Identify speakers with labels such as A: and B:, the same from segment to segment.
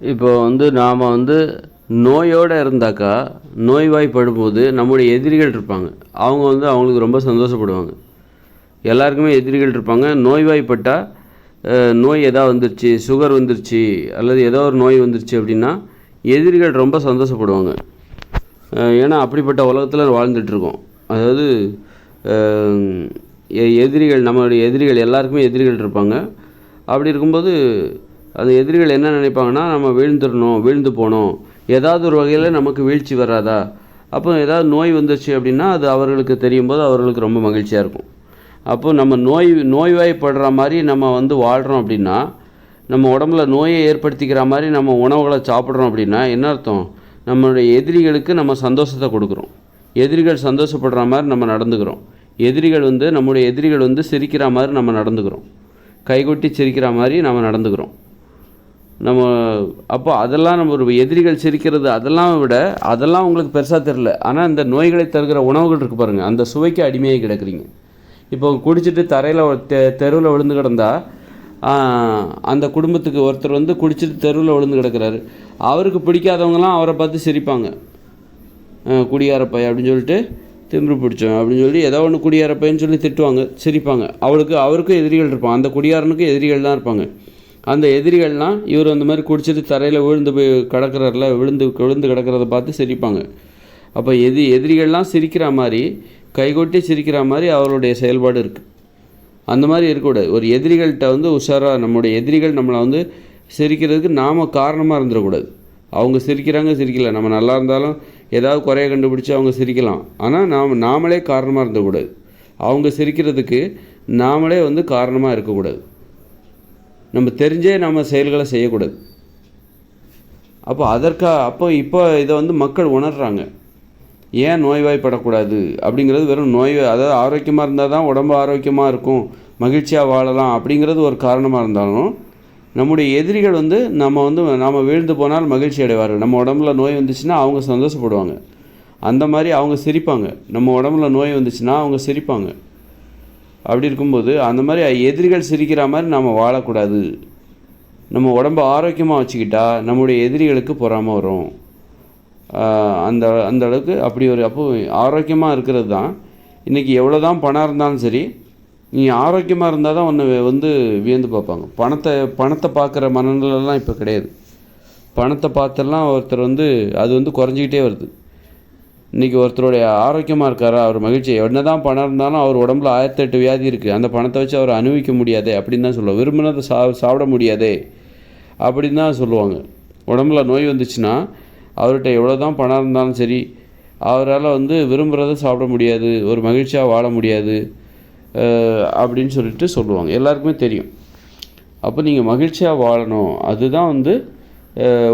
A: இப்போ வந்து நாம் வந்து நோயோடு இருந்தாக்கா நோய்வாய்ப்படும்போது நம்முடைய எதிரிகள் இருப்பாங்க. அவங்க வந்து அவங்களுக்கு ரொம்ப சந்தோஷப்படுவாங்க. எல்லாருக்குமே எதிரிகள் இருப்பாங்க. நோய்வாய்ப்பட்டால் நோய் எதாவது வந்துருச்சு சுகர் வந்துருச்சு அல்லது ஏதோ ஒரு நோய் வந்துருச்சு அப்படின்னா எதிரிகள் ரொம்ப சந்தோஷப்படுவாங்க. ஏன்னா அப்படிப்பட்ட உலகத்தில் வாழ்ந்துட்டுருக்கோம். அதாவது எ- எதிரிகள் நம்மளுடைய எதிரிகள் எல்லாருக்குமே எதிரிகள் இருப்பாங்க. அப்படி இருக்கும்போது அது எதிரிகள் என்ன நினைப்பாங்கன்னா நம்ம வீழ்ந்துடணும் வீழ்ந்து போனோம். ஏதாவது ஒரு வகையில் நமக்கு வீழ்ச்சி வராதா? அப்போ ஏதாவது நோய் வந்துருச்சு அப்படின்னா அது அவர்களுக்கு தெரியும் போது அவர்களுக்கு ரொம்ப மகிழ்ச்சியாக இருக்கும். அப்போ நம்ம நோய் நோய்வாய்ப்படுற மாதிரி நம்ம வந்து வாழ்கிறோம் அப்படின்னா நம்ம உடம்புல நோயை ஏற்படுத்திக்கிற மாதிரி நம்ம உணவுகளை சாப்பிட்றோம் அப்படின்னா என்ன அர்த்தம்? நம்மளுடைய எதிரிகளுக்கு நம்ம சந்தோஷத்தை கொடுக்குறோம். எதிரிகள் சந்தோஷப்படுற மாதிரி நம்ம நடந்துக்கிறோம். எதிரிகள் வந்து நம்முடைய எதிரிகள் வந்து சிரிக்கிற மாதிரி நம்ம நடந்துக்கிறோம். கைகொட்டி சிரிக்கிற மாதிரி நம்ம நடந்துக்கிறோம். நம்ம அப்போ அதெல்லாம் நம்ம ஒரு எதிரிகள் சிரிக்கிறது அதெல்லாம் விட அதெல்லாம் உங்களுக்கு பெருசாக தெரில ஆனால் இந்த நோய்களை தருகிற உணவுகள் இருக்கு பாருங்கள் அந்த சுவைக்கு அடிமையாக கிடக்குறீங்க. இப்போ குடிச்சிட்டு தரையில் தெ தெருவில் விழுந்து கிடந்தால் அந்த குடும்பத்துக்கு ஒருத்தர் வந்து குடிச்சிட்டு தெருவில் விழுந்து கிடக்குறாரு. அவருக்கு பிடிக்காதவங்களாம் அவரை பார்த்து சிரிப்பாங்க. குடியாரப்பை அப்படின்னு சொல்லிட்டு திமிரு பிடிச்சோம் அப்படின்னு சொல்லி ஏதோ ஒன்று குடியாரப்பைன்னு சொல்லி திட்டுவாங்க சிரிப்பாங்க. அவளுக்கு அவருக்கும் எதிரிகள் இருப்பான் அந்த குடியாரனுக்கும் எதிரிகள் தான் இருப்பாங்க. அந்த எதிரிகள்லாம் இவர் அந்த மாதிரி குடிச்சிட்டு தரையில் விழுந்து போய் கிடக்குறாருல விழுந்து விழுந்து கிடக்கிறத பார்த்து சிரிப்பாங்க. அப்போ எதி எதிரிகள்லாம் சிரிக்கிற மாதிரி கைகொட்டி சிரிக்கிற மாதிரி அவருடைய செயல்பாடு இருக்குது அந்த மாதிரி இருக்கக்கூடாது. ஒரு எதிரிகள்கிட்ட வந்து உஷாராக நம்முடைய எதிரிகள் நம்மளை வந்து சிரிக்கிறதுக்கு நாம் காரணமாக இருந்துடக்கூடாது. அவங்க சிரிக்கிறாங்க சிரிக்கல. நம்ம நல்லா இருந்தாலும் ஏதாவது குறைய கண்டுபிடிச்சி அவங்க சிரிக்கலாம். ஆனால் நாம் நாமளே காரணமாக இருந்தக்கூடாது அவங்க சிரிக்கிறதுக்கு நாமளே வந்து காரணமாக இருக்கக்கூடாது. நம்ம தெரிஞ்சே நம்ம செயல்களை செய்யக்கூடாது. அப்போ அதற்கா அப்போ இப்போ இதை வந்து மக்கள் உணர்கிறாங்க ஏன் நோய்வாய்ப்படக்கூடாது? அப்படிங்கிறது வெறும் நோய் அதாவது ஆரோக்கியமாக இருந்தால் தான் உடம்பு ஆரோக்கியமாக இருக்கும் மகிழ்ச்சியாக வாழலாம் அப்படிங்கிறது ஒரு காரணமாக இருந்தாலும் நம்முடைய எதிரிகள் வந்து நம்ம வந்து நாம் வீழ்ந்து போனால் மகிழ்ச்சி அடைவார்கள். நம்ம உடம்புல நோய் வந்துச்சுன்னா அவங்க சந்தோஷப்படுவாங்க. அந்த மாதிரி அவங்க சிரிப்பாங்க. நம்ம உடம்புல நோய் வந்துச்சுன்னா அவங்க சிரிப்பாங்க. அப்படி இருக்கும்போது அந்த மாதிரி எதிரிகள் சிரிக்கிற மாதிரி நம்ம வாழக்கூடாது. நம்ம உடம்ப ஆரோக்கியமாக வச்சுக்கிட்டா நம்முடைய எதிரிகளுக்கு பொறாமல் வரும். அந்த அந்த அளவுக்கு அப்படி ஒரு அப்போ ஆரோக்கியமாக இருக்கிறது தான். இன்றைக்கி எவ்வளோ தான் பணம் இருந்தாலும் சரி நீ ஆரோக்கியமாக இருந்தால் தான் ஒன்று வந்து வியந்து பார்ப்பாங்க. பணத்தை பணத்தை பார்க்குற மனநிலைலாம் இப்போ கிடையாது. பணத்தை பார்த்தெல்லாம் ஒருத்தர் வந்து அது வந்து குறைஞ்சிக்கிட்டே வருது. இன்றைக்கி ஒருத்தருடைய ஆரோக்கியமாக இருக்காரா? அவர் மகிழ்ச்சி என்ன தான் பணம் இருந்தாலும் அவர் உடம்புல ஆயிரத்தெட்டு வியாதி இருக்குது அந்த பணத்தை வச்சு அவர் அனுபவிக்க முடியாதே அப்படின்னு தான் சொல்லுவாங்க. விரும்பினதை சா சாப்பிட முடியாதே அப்படின்னு தான் சொல்லுவாங்க. உடம்புல நோய் வந்துச்சுன்னா அவர்கிட்ட எவ்வளோ தான் பணம் இருந்தாலும் சரி அவரால் வந்து விரும்புகிறத சாப்பிட முடியாது ஒரு மகிழ்ச்சியாக வாழ முடியாது அப்படின்னு சொல்லிட்டு சொல்லுவாங்க. எல்லாருக்குமே தெரியும். அப்போ நீங்கள் மகிழ்ச்சியாக வாழணும். அதுதான் வந்து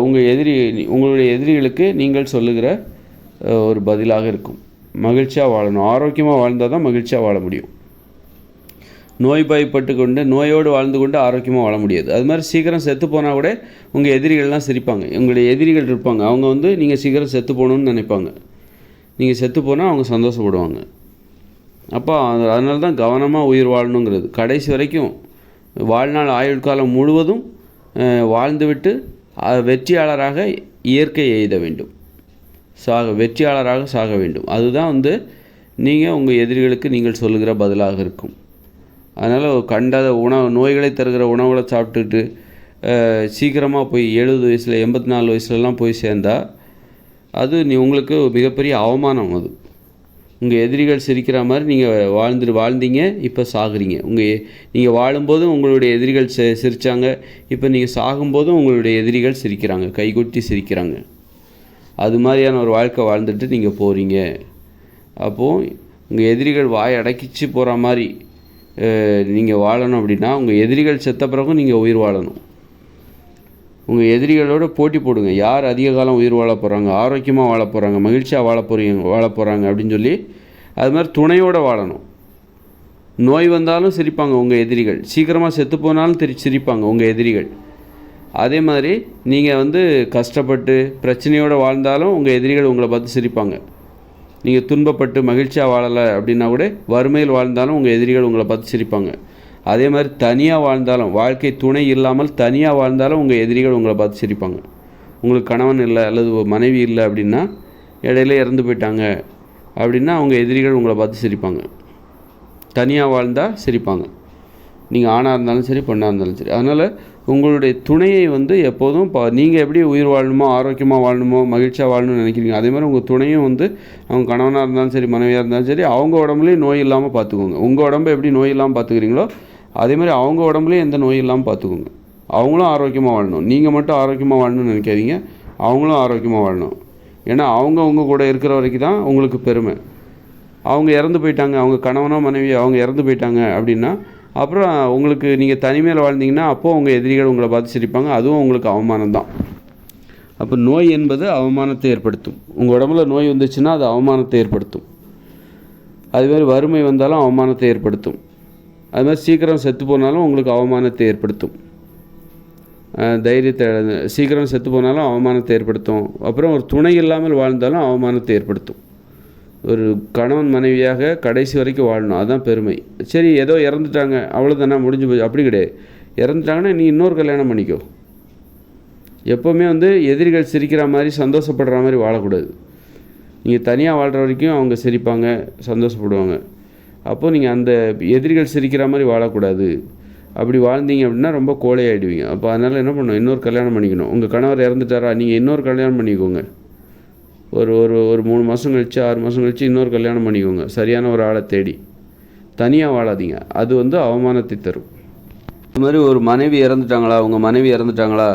A: உங்கள் எதிரி உங்களுடைய எதிரிகளுக்கு நீங்கள் சொல்லுகிற ஒரு பதிலாக இருக்கும். மகிழ்ச்சியாக வாழணும். ஆரோக்கியமாக வாழ்ந்தால் தான் மகிழ்ச்சியாக வாழ முடியும். நோய் பயப்பட்டு கொண்டு நோயோடு வாழ்ந்து கொண்டு ஆரோக்கியமாக வாழ முடியாது. அது மாதிரி சீக்கிரம் செத்து போனால் கூட உங்கள் எதிரிகள்லாம் சிரிப்பாங்க. உங்களுடைய எதிரிகள் இருப்பாங்க. அவங்க வந்து நீங்கள் சீக்கிரம் செத்து போகணும்னு நினைப்பாங்க. நீங்கள் செத்து போனால் அவங்க சந்தோஷப்படுவாங்க. அப்போ அதனால தான் கவனமாக உயிர் வாழணுங்கிறது. கடைசி வரைக்கும் வாழ்நாள் ஆயுள் காலம் முழுவதும் வாழ்ந்துவிட்டு வெற்றியாளராக இயற்கை எய்த வேண்டும். சாக வெற்றியாளராக சாக வேண்டும். அதுதான் வந்து நீங்கள் உங்கள் எதிரிகளுக்கு நீங்கள் சொல்லுகிற பதிலாக இருக்கும். அதனால் கண்டாத உணவு நோய்களை தருகிற உணவுகளை சாப்பிட்டுட்டு சீக்கிரமாக போய் எழுபது வயசில் எண்பத்தி நாலு வயசுலலாம் போய் சேர்ந்தால் அது நீ உங்களுக்கு மிகப்பெரிய அவமானம் அது. உங்கள் எதிரிகள் சிரிக்கிற மாதிரி நீங்கள் வாழ்ந்துட்டு வாழ்ந்தீங்க இப்போ சாகுறீங்க. உங்கள் நீங்கள் வாழும்போதும் உங்களுடைய எதிரிகள் சி சிரித்தாங்க இப்போ நீங்கள் சாகும்போதும் உங்களுடைய எதிரிகள் சிரிக்கிறாங்க கைகொட்டி சிரிக்கிறாங்க. அது மாதிரியான ஒரு வாழ்க்கை வாழ்ந்துட்டு நீங்கள் போகிறீங்க அப்போது உங்கள் எதிரிகள் வாய் அடக்கிச்சு போகிற மாதிரி நீங்கள் வாழணும் அப்படின்னா உங்கள் எதிரிகள் செத்த பிறகும் நீங்கள் உயிர் வாழணும். உங்கள் எதிரிகளோட போட்டி போடுங்க. யார் அதிக காலம் உயிர் வாழ போகிறாங்க ஆரோக்கியமாக வாழ போகிறாங்க மகிழ்ச்சியாக வாழ போகிறீங்க வாழ போகிறாங்க அப்படின்னு சொல்லி அது மாதிரி துணையோடு வாழணும். நோய் வந்தாலும் சிரிப்பாங்க உங்கள் எதிரிகள். சீக்கிரமாக செத்து போனாலும் திரி சிரிப்பாங்க உங்கள் எதிரிகள். அதே மாதிரி நீங்கள் வந்து கஷ்டப்பட்டு பிரச்சனையோடு வாழ்ந்தாலும் உங்கள் எதிரிகள் உங்களை பார்த்து சிரிப்பாங்க. நீங்கள் துன்பப்பட்டு மகிழ்ச்சியாக வாழலை அப்படின்னா கூட வறுமையில் வாழ்ந்தாலும் உங்கள் எதிரிகள் உங்களை பார்த்து சிரிப்பாங்க. அதே மாதிரி தனியாக வாழ்ந்தாலும் வாழ்க்கை துணை இல்லாமல் தனியாக வாழ்ந்தாலும் உங்கள் எதிரிகள் உங்களை பார்த்து சிரிப்பாங்க. உங்களுக்கு கணவன் இல்லை அல்லது மனைவி இல்லை அப்படின்னா இடையில இறந்து போயிட்டாங்க அப்படின்னா அவங்க எதிரிகள் உங்களை பார்த்து சிரிப்பாங்க. தனியாக வாழ்ந்தால் சிரிப்பாங்க. நீங்கள் ஆணாக இருந்தாலும் சரி பெண்ணாக இருந்தாலும் சரி. அதனால் உங்களுடைய துணையை வந்து எப்போதும் பா நீங்கள் எப்படி உயிர் வாழணுமோ ஆரோக்கியமாக வாழணுமோ மகிழ்ச்சியாக வாழணும்னு நினைக்கிறீங்க அதே மாதிரி உங்கள் துணையும் வந்து அவங்க கணவனாக இருந்தாலும் சரி மனைவியாக இருந்தாலும் சரி அவங்க உடம்புலேயும் நோய் இல்லாமல் பார்த்துக்கோங்க உங்கள் உடம்பு எப்படி நோய் இல்லாமல் பார்த்துக்கிறீங்களோ அதே மாதிரி அவங்க உடம்புலையும் எந்த நோய் இல்லாமல் பார்த்துக்கோங்க அவங்களும் ஆரோக்கியமாக வாழணும். நீங்கள் மட்டும் ஆரோக்கியமாக வாழணும்னு நினைக்காதீங்க. அவங்களும் ஆரோக்கியமாக வாழணும். ஏன்னா அவங்க உங்க கூட இருக்கிற வரைக்கும் தான் உங்களுக்கு பெருமை. அவங்க இறந்து போயிட்டாங்க. அவங்க கணவனோ மனைவி அவங்க இறந்து போயிட்டாங்க அப்படின்னா அப்புறம் உங்களுக்கு நீங்கள் தனிமையில் வாழ்ந்தீங்கன்னா அப்போது உங்கள் எதிரிகள் உங்களை பார்த்து சிரிப்பாங்க. அதுவும் உங்களுக்கு அவமானம் தான் அப்போ நோய் என்பது அவமானத்தை ஏற்படுத்தும். உங்கள் உடம்புல நோய் வந்துச்சுன்னா அது அவமானத்தை ஏற்படுத்தும். அதுமாதிரி வறுமை வந்தாலும் அவமானத்தை ஏற்படுத்தும். அது மாதிரி சீக்கிரம் செத்து போனாலும் உங்களுக்கு அவமானத்தை ஏற்படுத்தும். தைரியத்தை சீக்கிரம் செத்து போனாலும் அவமானத்தை ஏற்படுத்தும். அப்புறம் ஒரு துணை இல்லாமல் வாழ்ந்தாலும் அவமானத்தை ஏற்படுத்தும். ஒரு கணவன் மனைவியாக கடைசி வரைக்கும் வாழணும். அதுதான் பெருமை. சரி ஏதோ இறந்துட்டாங்க. அவ்வளோதானா முடிஞ்சு போய் அப்படி கிடையாது. இறந்துட்டாங்கன்னா நீ இன்னொரு கல்யாணம் பண்ணிக்கோ. எப்போவுமே வந்து எதிரிகள் சிரிக்கிற மாதிரி சந்தோஷப்படுற மாதிரி வாழக்கூடாது. நீங்கள் தனியாக வாழ்கிற வரைக்கும் அவங்க சிரிப்பாங்க சந்தோஷப்படுவாங்க. அப்போது நீங்கள் அந்த எதிரிகள் சிரிக்கிற மாதிரி வாழக்கூடாது. அப்படி வாழ்ந்தீங்க அப்படின்னா ரொம்ப கோழையாயிடுவீங்க. அப்போ அதனால் என்ன பண்ணணும்? இன்னொரு கல்யாணம் பண்ணிக்கணும். உங்கள் கணவர் இறந்துட்டாரா? நீங்கள் இன்னொரு கல்யாணம் பண்ணிக்கோங்க. ஒரு ஒரு ஒரு மூணு மாதம் கழிச்சு ஆறு மாதம் கழிச்சு இன்னொரு கல்யாணம் பண்ணிக்கோங்க. சரியான ஒரு ஆளை தேடி. தனியாக வாழாதீங்க. அது வந்து அவமானத்தை தரும். இது மாதிரி ஒரு மனைவி இறந்துட்டாங்களா? உங்கள் மனைவி இறந்துட்டாங்களா?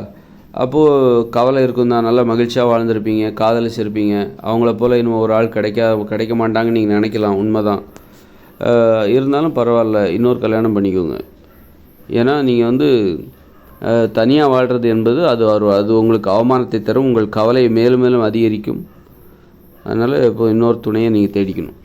A: அப்போது கவலை இருக்கும் தான் நல்லா மகிழ்ச்சியாக வாழ்ந்திருப்பீங்க காதலிச்சிருப்பீங்க. அவங்கள போல் இன்னும் ஒரு ஆள் கிடைக்கா கிடைக்க மாட்டாங்கன்னு நீங்கள் நினைக்கலாம். உண்மை தான் இருந்தாலும் பரவாயில்ல. இன்னொரு கல்யாணம் பண்ணிக்கோங்க. ஏன்னா நீங்கள் வந்து தனியாக வாழ்கிறது என்பது அது அது உங்களுக்கு அவமானத்தை தரும். உங்கள் கவலை மேலும் மேலும் அதிகரிக்கும். அதனால் இப்போ இன்னொரு துணையை நீங்கள் தேடிக்கணும்.